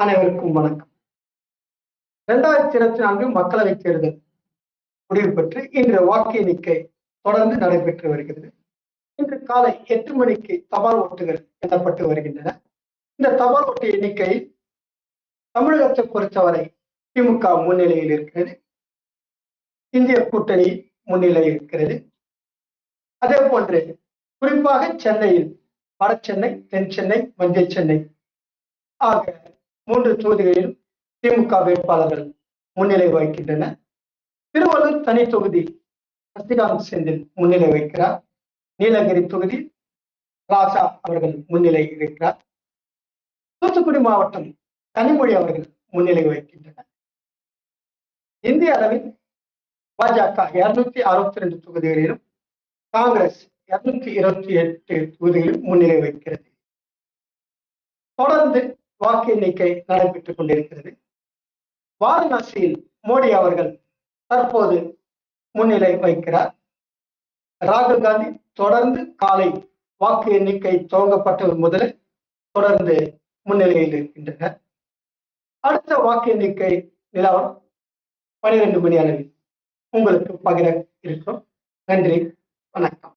அனைவருக்கும் வணக்கம். இரண்டாயிரத்தி இருபத்தி நான்கு மக்களவைத் தேர்தல் முடிவு பெற்று இன்று வாக்கு எண்ணிக்கை தொடர்ந்து நடைபெற்று வருகிறது. இன்று காலை எட்டு மணிக்கு தபால் ஓட்டுகள் எண்ணப்பட்டு வருகின்றன. இந்த தபால் ஓட்டு எண்ணிக்கை தமிழகத்தை பொறுத்தவரை திமுக முன்னிலையில் இருக்கிறது. இந்திய கூட்டணி முன்னிலையில் இருக்கிறது. அதே போன்று குறிப்பாக சென்னையில் வட சென்னை தென் சென்னை மத்திய சென்னை ஆக மூன்று தொகுதிகளிலும் திமுக வேட்பாளர்கள் முன்னிலை வகிக்கின்றனர் திருவள்ளூர் தனி தொகுதி சசிகாந்த் செந்தில் முன்னிலை வைக்கிறார் நீலகிரி தொகுதி ராசா அவர்கள் முன்னிலை இருக்கிறார் தூத்துக்குடி மாவட்டம் கனிமொழி அவர்கள் முன்னிலை வகிக்கின்றனர். இந்திய அளவில் பாஜக இருநூத்தி அறுபத்தி ரெண்டு தொகுதிகளிலும் காங்கிரஸ் இருநூத்தி இருபத்தி எட்டு தொகுதிகளிலும் முன்னிலை வைக்கிறது தொடர்ந்து வாக்கு எண்ணிக்கை நடைபெற்றுக் கொண்டிருக்கிறது. வாரணாசியில் மோடி அவர்கள் தற்போது முன்னிலை வைக்கிறார் ராகுல் காந்தி தொடர்ந்து காலை வாக்கு எண்ணிக்கை துவங்கப்பட்டது முதல் தொடர்ந்து முன்னிலையில் இருக்கின்றனர். அடுத்த வாக்கு எண்ணிக்கை நிலவரம் பனிரெண்டு மணி அளவில் உங்களுக்கு பகிர இருக்கிறோம். நன்றி வணக்கம்.